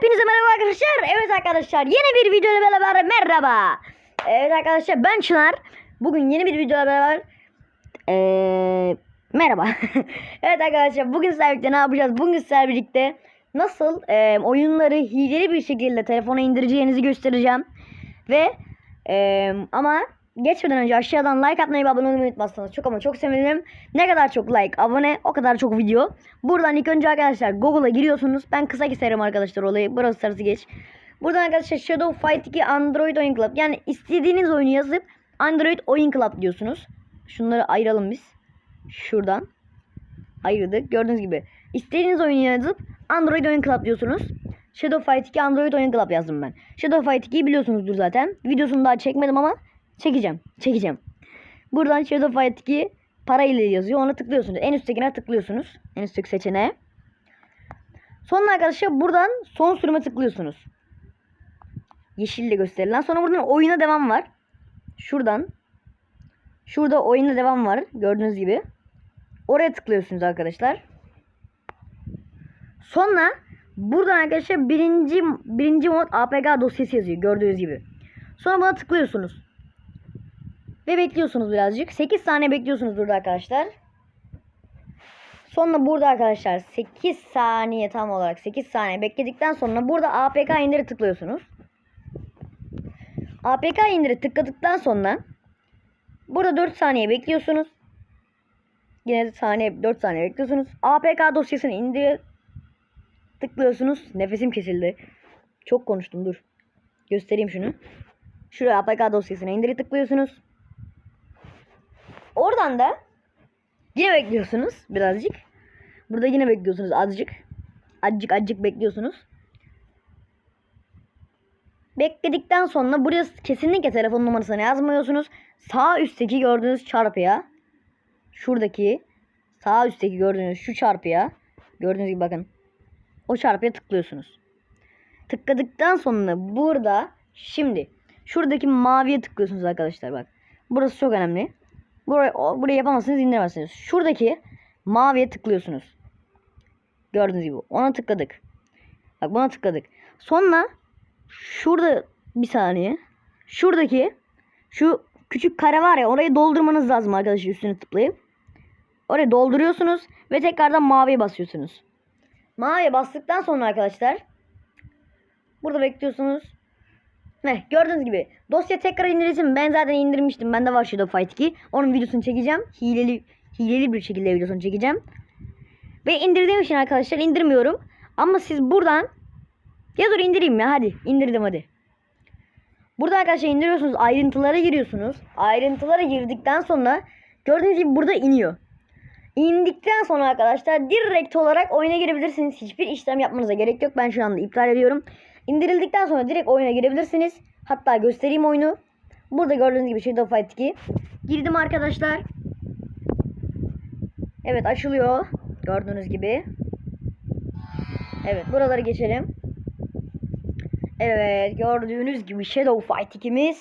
Hepinize merhaba arkadaşlar. Evet arkadaşlar yeni bir video ile beraber merhaba. Evet arkadaşlar ben Çınar. Bugün yeni bir video ile beraber ee, merhaba. evet arkadaşlar bugün sizlerle ne yapacağız? Bugün sizlerle birlikte nasıl ee, oyunları hileli bir şekilde telefona indireceğinizi göstereceğim. Ve ee, ama geçmeden önce aşağıdan like atmayı ve abone olmayı unutmazsanız çok ama çok sevinirim. Ne kadar çok like, abone o kadar çok video. Buradan ilk önce arkadaşlar Google'a giriyorsunuz. Ben kısa keserim arkadaşlar olayı. Burası sarısı geç. Buradan arkadaşlar Shadow Fight 2 Android Oyun Club. Yani istediğiniz oyunu yazıp Android Oyun Club diyorsunuz. Şunları ayıralım biz. Şuradan. Ayırdık. Gördüğünüz gibi. İstediğiniz oyunu yazıp Android Oyun Club diyorsunuz. Shadow Fight 2 Android Oyun Club yazdım ben. Shadow Fight 2'yi biliyorsunuzdur zaten. Videosunu daha çekmedim ama çekeceğim. Çekeceğim. Buradan Shadow Fight 2 para ile yazıyor. Ona tıklıyorsunuz. En üsttekine tıklıyorsunuz. En üstteki seçeneğe. Sonra arkadaşlar buradan son sürüme tıklıyorsunuz. Yeşille gösterilen. Sonra buradan oyuna devam var. Şuradan. Şurada oyuna devam var. Gördüğünüz gibi. Oraya tıklıyorsunuz arkadaşlar. Sonra buradan arkadaşlar birinci, birinci mod APK dosyası yazıyor. Gördüğünüz gibi. Sonra buna tıklıyorsunuz. Ve bekliyorsunuz birazcık. 8 saniye bekliyorsunuz burada arkadaşlar. Sonra burada arkadaşlar 8 saniye tam olarak 8 saniye bekledikten sonra burada APK indiri tıklıyorsunuz. APK indiri tıkladıktan sonra burada 4 saniye bekliyorsunuz. Yine saniye 4 saniye bekliyorsunuz. APK dosyasını indir tıklıyorsunuz. Nefesim kesildi. Çok konuştum dur. Göstereyim şunu. Şuraya APK dosyasına indiri tıklıyorsunuz. Oradan da yine bekliyorsunuz birazcık. Burada yine bekliyorsunuz azıcık. Azıcık azıcık bekliyorsunuz. Bekledikten sonra buraya kesinlikle telefon numarasını yazmıyorsunuz. Sağ üstteki gördüğünüz çarpıya şuradaki sağ üstteki gördüğünüz şu çarpıya gördüğünüz gibi bakın o çarpıya tıklıyorsunuz. Tıkladıktan sonra burada şimdi şuradaki maviye tıklıyorsunuz arkadaşlar bak. Burası çok önemli. Burayı, burayı yapamazsınız indiremezsiniz. Şuradaki maviye tıklıyorsunuz. Gördüğünüz gibi ona tıkladık. Bak buna tıkladık. Sonra şurada bir saniye. Şuradaki şu küçük kare var ya orayı doldurmanız lazım arkadaşlar üstüne tıklayıp. Orayı dolduruyorsunuz ve tekrardan maviye basıyorsunuz. Maviye bastıktan sonra arkadaşlar burada bekliyorsunuz. Heh, gördüğünüz gibi dosya tekrar indirilsin. Ben zaten indirmiştim. Bende var Shadow Fight 2. Onun videosunu çekeceğim. Hileli hileli bir şekilde videosunu çekeceğim. Ve indirdiğim için arkadaşlar indirmiyorum. Ama siz buradan ya dur indireyim ya hadi. indirdim hadi. Burada arkadaşlar indiriyorsunuz. Ayrıntılara giriyorsunuz. Ayrıntılara girdikten sonra gördüğünüz gibi burada iniyor. İndikten sonra arkadaşlar direkt olarak oyuna girebilirsiniz. Hiçbir işlem yapmanıza gerek yok. Ben şu anda iptal ediyorum. İndirildikten sonra direkt oyuna girebilirsiniz. Hatta göstereyim oyunu. Burada gördüğünüz gibi Shadow Fight 2. Girdim arkadaşlar. Evet açılıyor. Gördüğünüz gibi. Evet buraları geçelim. Evet gördüğünüz gibi Shadow Fight 2'miz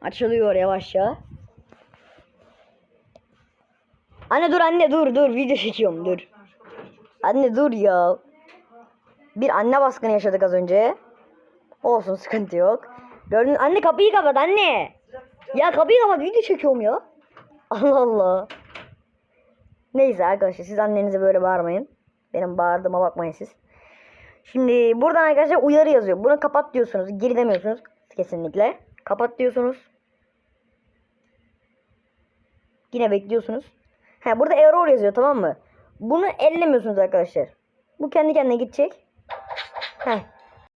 açılıyor yavaşça. Anne dur anne dur dur video çekiyorum dur. Anne dur ya. Bir anne baskını yaşadık az önce. Olsun sıkıntı yok. Gördün anne kapıyı kapat anne. Ya kapıyı kapat video çekiyorum ya. Allah Allah. Neyse arkadaşlar siz annenize böyle bağırmayın. Benim bağırdığıma bakmayın siz. Şimdi buradan arkadaşlar uyarı yazıyor. Bunu kapat diyorsunuz. Geri demiyorsunuz. Kesinlikle. Kapat diyorsunuz. Yine bekliyorsunuz. Ha burada error yazıyor tamam mı? Bunu ellemiyorsunuz arkadaşlar. Bu kendi kendine gidecek. Heh.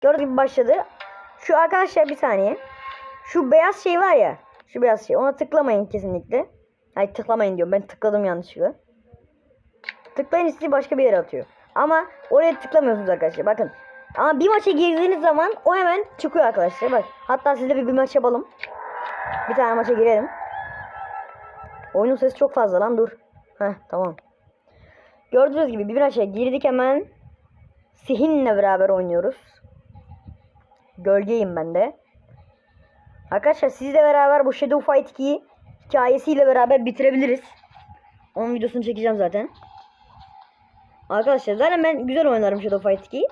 Gördüğünüz gibi başladı. Şu arkadaşlar bir saniye. Şu beyaz şey var ya. Şu beyaz şey. Ona tıklamayın kesinlikle. Hayır tıklamayın diyorum. Ben tıkladım yanlışlıkla. Tıklayın sizi başka bir yere atıyor. Ama oraya tıklamıyorsunuz arkadaşlar. Bakın. Ama bir maça girdiğiniz zaman o hemen çıkıyor arkadaşlar. Bak. Hatta sizle bir, bir maç yapalım. Bir tane maça girelim. Oyunun sesi çok fazla lan dur. Heh tamam. Gördüğünüz gibi bir maça girdik hemen. Sihin'le beraber oynuyoruz. Gölgeyim ben de. Arkadaşlar sizle beraber bu Shadow Fight 2'yi hikayesiyle beraber bitirebiliriz. Onun videosunu çekeceğim zaten. Arkadaşlar zaten ben güzel oynarım Shadow Fight 2'yi.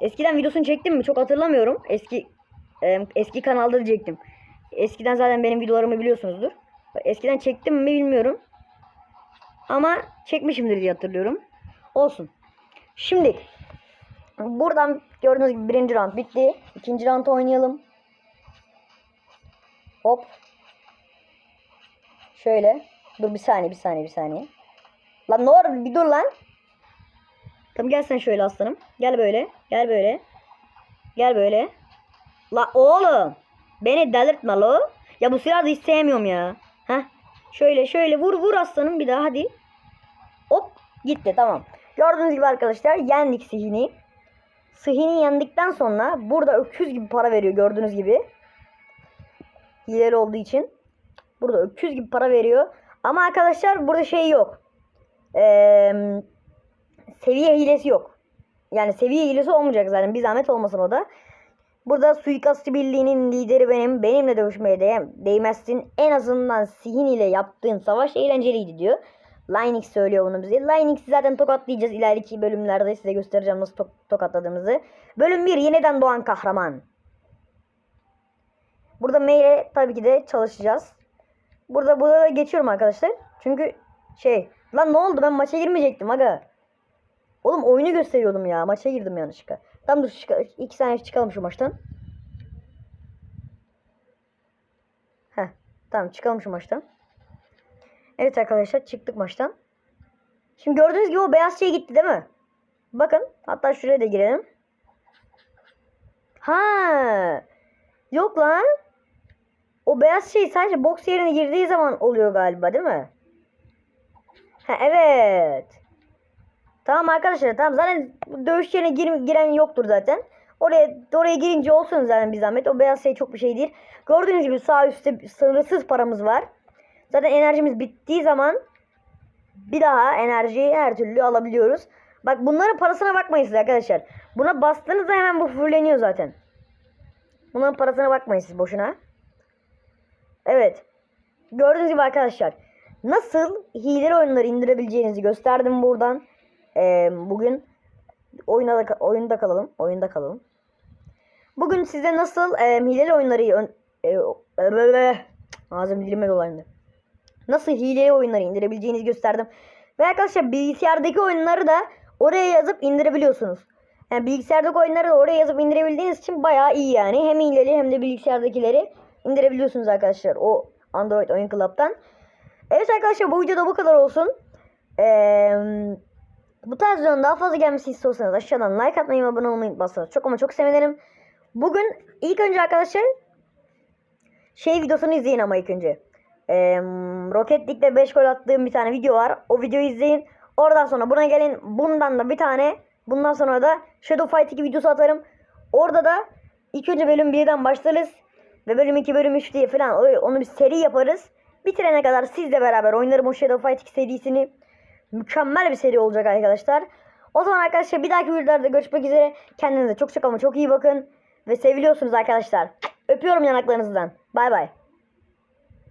Eskiden videosunu çektim mi çok hatırlamıyorum. Eski e, eski kanalda da çektim. Eskiden zaten benim videolarımı biliyorsunuzdur. Eskiden çektim mi bilmiyorum. Ama çekmişimdir diye hatırlıyorum. Olsun. Şimdi buradan gördüğünüz gibi birinci round bitti. İkinci round oynayalım. Hop. Şöyle. Dur bir saniye bir saniye bir saniye. Lan ne olur bir dur lan. Tamam gel sen şöyle aslanım. Gel böyle. Gel böyle. Gel böyle. La oğlum. Beni delirtme lo. Ya bu silahı hiç sevmiyorum ya. Heh. Şöyle şöyle vur vur aslanım bir daha hadi. Hop gitti tamam. Gördüğünüz gibi arkadaşlar yendik Sihini. Sihini yendikten sonra burada öküz gibi para veriyor gördüğünüz gibi. Hileli olduğu için. Burada öküz gibi para veriyor. Ama arkadaşlar burada şey yok. Eee seviye hilesi yok. Yani seviye hilesi olmayacak zaten. Bir zahmet olmasın o da. Burada suikastçı birliğinin lideri benim. Benimle dövüşmeye değ değmezsin. En azından Sihin ile yaptığın savaş eğlenceliydi diyor. Linux söylüyor bunu bize. Linux'i zaten tokatlayacağız. İleriki bölümlerde size göstereceğim nasıl to- tokatladığımızı. Bölüm 1 yeniden doğan kahraman. Burada maile tabii ki de çalışacağız. Burada burada da geçiyorum arkadaşlar. Çünkü şey lan ne oldu ben maça girmeyecektim aga. Oğlum oyunu gösteriyordum ya. Maça girdim yanlışlıkla. Tam dur iki saniye çıkalım şu maçtan. Heh. Tamam çıkalım şu maçtan. Evet arkadaşlar çıktık maçtan. Şimdi gördüğünüz gibi o beyaz şey gitti değil mi? Bakın hatta şuraya da girelim. Ha. Yok lan. O beyaz şey sadece boks yerine girdiği zaman oluyor galiba değil mi? Ha evet. Tamam arkadaşlar tamam zaten dövüş yerine gir- giren yoktur zaten. Oraya oraya girince olsun zaten bir zahmet. O beyaz şey çok bir şey değil. Gördüğünüz gibi sağ üstte sınırsız paramız var. Zaten enerjimiz bittiği zaman bir daha enerjiyi her türlü alabiliyoruz. Bak bunların parasına bakmayın siz arkadaşlar. Buna bastığınızda hemen bu fulleniyor zaten. Bunların parasına bakmayın siz boşuna. Evet. Gördüğünüz gibi arkadaşlar. Nasıl hileli oyunları indirebileceğinizi gösterdim buradan. Ee, bugün oyunda da, oyunda kalalım. Oyunda kalalım. Bugün size nasıl e, hileli oyunları e, e, ağzım dilime dolandı. Nasıl hileli oyunları indirebileceğinizi gösterdim. Ve arkadaşlar bilgisayardaki oyunları da oraya yazıp indirebiliyorsunuz. Yani bilgisayardaki oyunları da oraya yazıp indirebildiğiniz için bayağı iyi yani. Hem hileli hem de bilgisayardakileri indirebiliyorsunuz arkadaşlar. O Android Oyun Club'tan. Evet arkadaşlar bu videoda bu kadar olsun. Eee... Bu tarz videonun daha fazla gelmesini istiyorsanız aşağıdan like atmayı ve abone olmayı unutmazsanız çok ama çok sevinirim. Bugün ilk önce arkadaşlar şey videosunu izleyin ama ilk önce. Ee, Rocket League'de 5 gol attığım bir tane video var. O videoyu izleyin. Oradan sonra buna gelin. Bundan da bir tane. Bundan sonra da Shadow Fight 2 videosu atarım. Orada da ilk önce bölüm 1'den başlarız. Ve bölüm 2 bölüm 3 diye falan onu bir seri yaparız. Bitirene kadar sizle beraber oynarım o Shadow Fight 2 serisini. Mükemmel bir seri olacak arkadaşlar. O zaman arkadaşlar bir dahaki videolarda görüşmek üzere. Kendinize çok çok ama çok iyi bakın. Ve seviliyorsunuz arkadaşlar. Öpüyorum yanaklarınızdan. Bay bay.